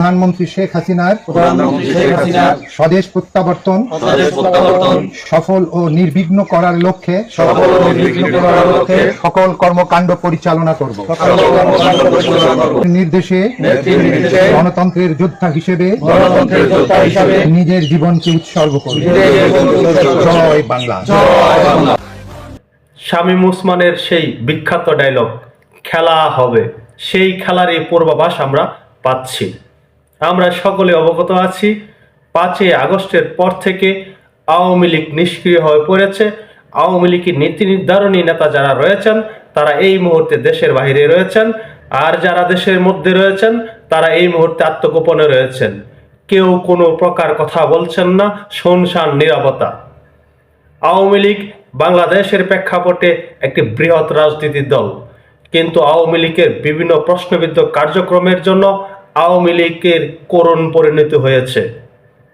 প্রধানমন্ত্রী শেখ হাসিনার প্রধানমন্ত্রী শেখ হাসিনার স্বদেশ প্রত্যাবর্তন সফল ও নির্বিঘ্ন করার লক্ষ্যে সফল ও নির্বিঘ্ন করার লক্ষ্যে সকল কর্মকাণ্ড পরিচালনা করব সকল কর্মকাণ্ড পরিচালনা করব। নির্দেশে গণতন্ত্রের যোদ্ধা হিসেবে হিসাবে নিজের জীবনকে উৎসর্গ করব নিজের জীবনকে উৎসর্গ করব। জয় বাংলা। শামীম সেই বিখ্যাত ডায়লগ খেলা হবে সেই খেলারই পূর্বাভাস আমরা পাচ্ছি আমরা সকলে অবগত আছি, পাঁচই আগস্টের পর থেকে আওয়ামী লীগ নিষ্ক্রিয় হয়ে পড়েছে। আওয়ামী লীগের নীতি নির্ধারণী নেতা যারা রয়েছেন, তারা এই মুহূর্তে দেশের বাইরে রয়েছেন। আর যারা দেশের মধ্যে রয়েছেন, তারা এই মুহূর্তে আত্মগোপনে রয়েছেন। কেউ কোনো প্রকার কথা বলছেন না, শুনশান নিরাপত্তা আওয়ামী লীগ বাংলাদেশের প্রেক্ষাপটে একটি বৃহৎ রাজনীতির দল। কিন্তু আওয়ামী লীগের বিভিন্ন প্রশ্নবিদ্ধ কার্যক্রমের জন্য আওয়ামী লীগের করুণ পরিণতি হয়েছে।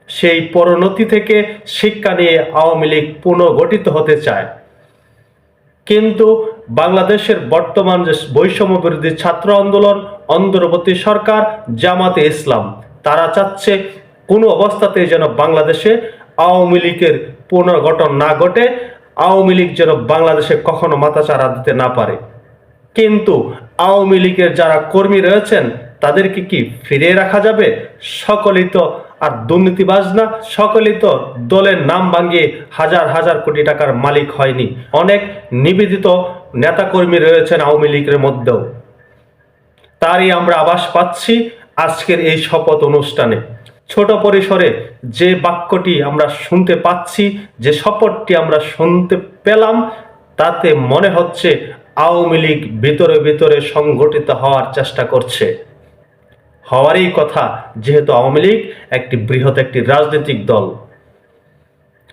সেই পরিণতি থেকে শিক্ষা নিয়ে আওয়ামী লীগ পুনর্গঠিত হতে চায়। কিন্তু বাংলাদেশের বর্তমান যে বৈষম্য বিরোধী ছাত্র আন্দোলন, অন্তর্বর্তী সরকার, জামাতে ইসলাম, তারা চাচ্ছে কোনো অবস্থাতেই যেন বাংলাদেশে আওয়ামী লীগের পুনর্গঠন না ঘটে, আওয়ামী লীগ যেন বাংলাদেশে কখনো মাথাচাড়া দিতে না পারে। কিন্তু আওয়ামী লীগের যারা কর্মী রয়েছেন তাদেরকে কি ফিরিয়ে রাখা যাবে? সকলেই তো আর দুর্নীতিবাজ না, সকলেই তো দলের নাম ভাঙিয়ে হাজার হাজার কোটি টাকার মালিক হয়নি। অনেক নিবেদিত নেতাকর্মী রয়েছেন আওয়ামী লীগের মধ্যেও। তারই আমরা আবাস পাচ্ছি আজকের এই শপথ অনুষ্ঠানে। ছোট পরিসরে যে বাক্যটি আমরা শুনতে পাচ্ছি, যে শপথটি আমরা শুনতে পেলাম, তাতে মনে হচ্ছে আওয়ামী লীগ ভিতরে ভিতরে সংগঠিত হওয়ার চেষ্টা করছে। হওয়ারই কথা, যেহেতু আওয়ামী লীগ একটি বৃহৎ একটি রাজনৈতিক দল।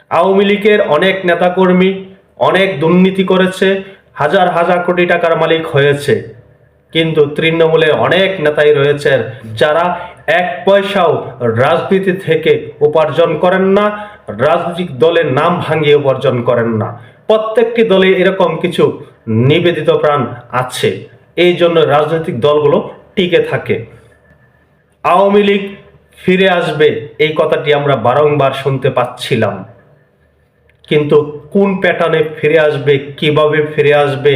আওয়ামী লীগের অনেক নেতাকর্মী অনেক দুর্নীতি করেছে, হাজার হাজার কোটি টাকার মালিক হয়েছে। কিন্তু তৃণমূলে অনেক নেতাই রয়েছেন যারা এক পয়সাও রাজনীতি থেকে উপার্জন করেন না, রাজনৈতিক দলের নাম ভাঙিয়ে উপার্জন করেন না। প্রত্যেকটি দলে এরকম কিছু নিবেদিত প্রাণ আছে। এই জন্য রাজনৈতিক দলগুলো টিকে থাকে। আওয়ামী লীগ ফিরে আসবে, এই কথাটি আমরা বারংবার শুনতে পাচ্ছিলাম। কিন্তু কোন প্যাটার্নে ফিরে আসবে, কীভাবে ফিরে আসবে,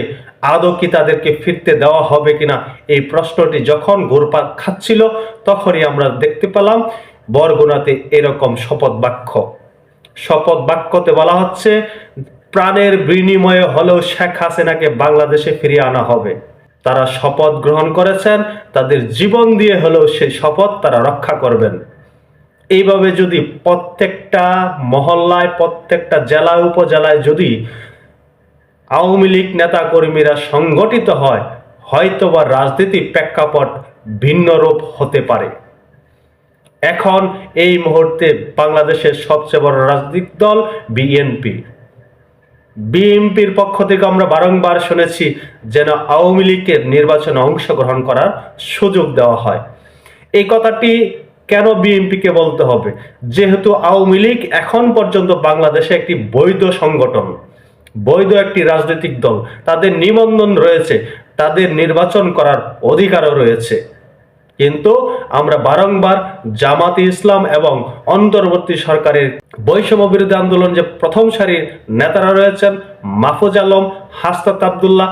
আদৌ কি তাদেরকে ফিরতে দেওয়া হবে কিনা, এই প্রশ্নটি যখন ঘুরপাক খাচ্ছিল, তখনই আমরা দেখতে পেলাম, বরগুনাতে এরকম শপথ বাক্য। শপথ বাক্যতে বলা হচ্ছে, প্রাণের বিনিময়ে হলেও শেখ হাসিনাকে বাংলাদেশে ফিরিয়ে আনা হবে। তারা শপথ গ্রহণ করেছেন, তাদের জীবন দিয়ে হলেও সেই শপথ তারা রক্ষা করবেন। এইভাবে যদি প্রত্যেকটা মহল্লায়, প্রত্যেকটা জেলা, উপজেলায় যদি আওয়ামী লীগ নেতা কর্মীরা সংগঠিত হয়, হয়তোবা রাজনীতি প্রেক্ষাপট ভিন্ন রূপ হতে পারে। এখন এই মুহূর্তে বাংলাদেশের সবচেয়ে বড় রাজনৈতিক দল বিএনপি। বিএনপির পক্ষ থেকে আমরা বারংবার শুনেছি যেন আওয়ামী লীগের নির্বাচনে অংশগ্রহণ করার সুযোগ দেওয়া হয়। এই কথাটি কেন বিএনপিকে বলতে হবে? যেহেতু আওয়ামী লীগ এখন পর্যন্ত বাংলাদেশে একটি বৈধ সংগঠন, বৈধ একটি রাজনৈতিক দল। তাদের নিবন্ধন রয়েছে, তাদের নির্বাচন করার অধিকারও রয়েছে। কিন্তু আমরা বারংবার জামাতে ইসলাম এবং অন্তর্বর্তী সরকারের বৈষম্য বিরোধী আন্দোলন যে প্রথম সারির নেতারা রয়েছেন, মাহফুজ আলম, হাসনাত আবদুল্লাহ,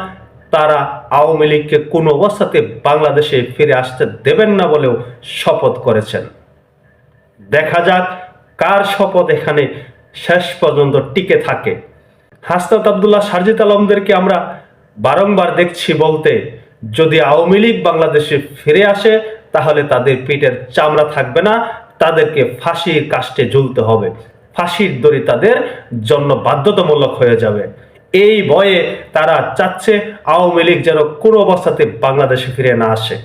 তারা আওয়ামী লীগকে কোনো অবস্থাতে বাংলাদেশে ফিরে আসতে দেবেন না বলেও শপথ করেছেন। দেখা যাক কার শপথ এখানে শেষ পর্যন্ত টিকে থাকে। হাসনাত আবদুল্লাহ, সারজিত আলমদেরকে আমরা বারংবার দেখছি বলতে যদি আওয়ামী লীগ বাংলাদেশে ফিরে আসে, তাহলে তাদের পেটের চামড়া থাকবে না, তাদেরকে ফাঁসির কাষ্টে ঝুলতে হবে। ফাঁসির দড়ি তাদের জন্য বাধ্যতামূলক হয়ে যাবে। এই ভয়ে তারা চাচ্ছে আওয়ামী লীগ যেন কোনো অবস্থাতে বাংলাদেশে ফিরে না আসে।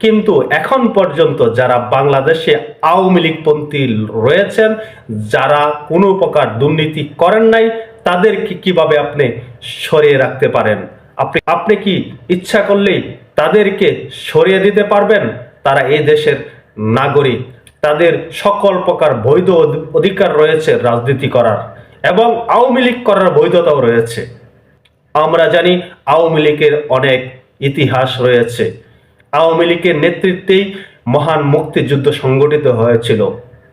কিন্তু এখন পর্যন্ত যারা বাংলাদেশে আওয়ামী লীগপন্থী রয়েছেন, যারা কোনো প্রকার দুর্নীতি করেন নাই, তাদেরকে কীভাবে আপনি সরিয়ে রাখতে পারেন? আপনি আপনি কি ইচ্ছা করলেই তাদেরকে সরিয়ে দিতে পারবেন? তারা এই দেশের নাগরিক। তাদের সকল প্রকার বৈধ অধিকার রয়েছে রাজনীতি করার এবং আওয়ামী লীগ করার বৈধতাও রয়েছে। আমরা জানি আওয়ামী লীগের অনেক ইতিহাস রয়েছে। আওয়ামী লীগের নেতৃত্বেই মহান মুক্তিযুদ্ধ সংগঠিত হয়েছিল।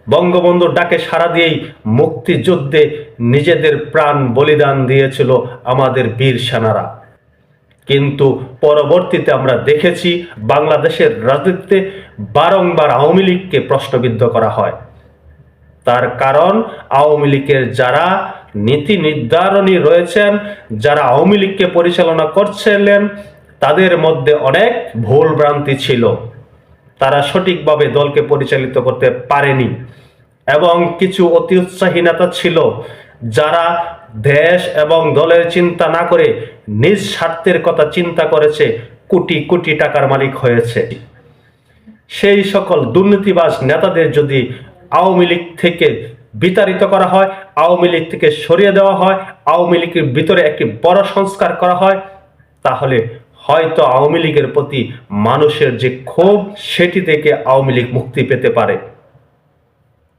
বঙ্গবন্ধুর ডাকে সাড়া দিয়েই মুক্তিযুদ্ধে নিজেদের প্রাণ বলিদান দিয়েছিল আমাদের বীর সেনারা। কিন্তু পরবর্তীতে আমরা দেখেছি বাংলাদেশের রাজনীতিতে বারংবার আওয়ামী লীগকে প্রশ্নবিদ্ধ করা হয়। তার কারণ আওয়ামী লীগের যারা নীতি নির্ধারণী রয়েছেন, যারা আওয়ামী লীগকে পরিচালনা করছিলেন, তাদের মধ্যে অনেক ভুল ভ্রান্তি ছিল। তারা সঠিকভাবে দলকে পরিচালিত করতে পারেনি এবং কিছু অতি উৎসাহী নেতা ছিল যারা দেশ এবং দলের চিন্তা না করে নিজ স্বার্থের কথা চিন্তা করেছে, কোটি কোটি টাকার মালিক হয়েছে। সেই সকল দুর্নীতিবাজ নেতাদের যদি আওয়ামী লীগ থেকে বিতাড়িত করা হয়, আওয়ামী লীগ থেকে সরিয়ে দেওয়া হয়, আওয়ামী লীগের ভিতরে একটি বড় সংস্কার করা হয়, তাহলে হয়তো আওয়ামী লীগের প্রতি মানুষের যে ক্ষোভ, সেটি থেকে আওয়ামী লীগ মুক্তি পেতে পারে।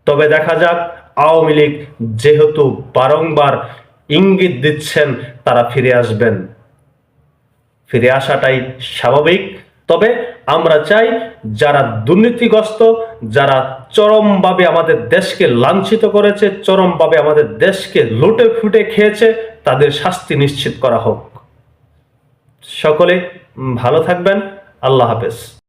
তবে দেখা যাক, আওয়ামী লীগ যেহেতু বারংবার ইঙ্গিত দিচ্ছেন, তারা ফিরে আসবেন। ফিরে আসাটাই স্বাভাবিক। তবে আমরা চাই, যারা দুর্নীতিগ্রস্ত, যারা চরমভাবে আমাদের দেশকে লাঞ্ছিত করেছে, চরমভাবে আমাদের দেশকে লুটে ফুটে খেয়েছে, তাদের শাস্তি নিশ্চিত করা হোক। সকলে ভালো থাকবেন। আল্লাহ হাফেজ।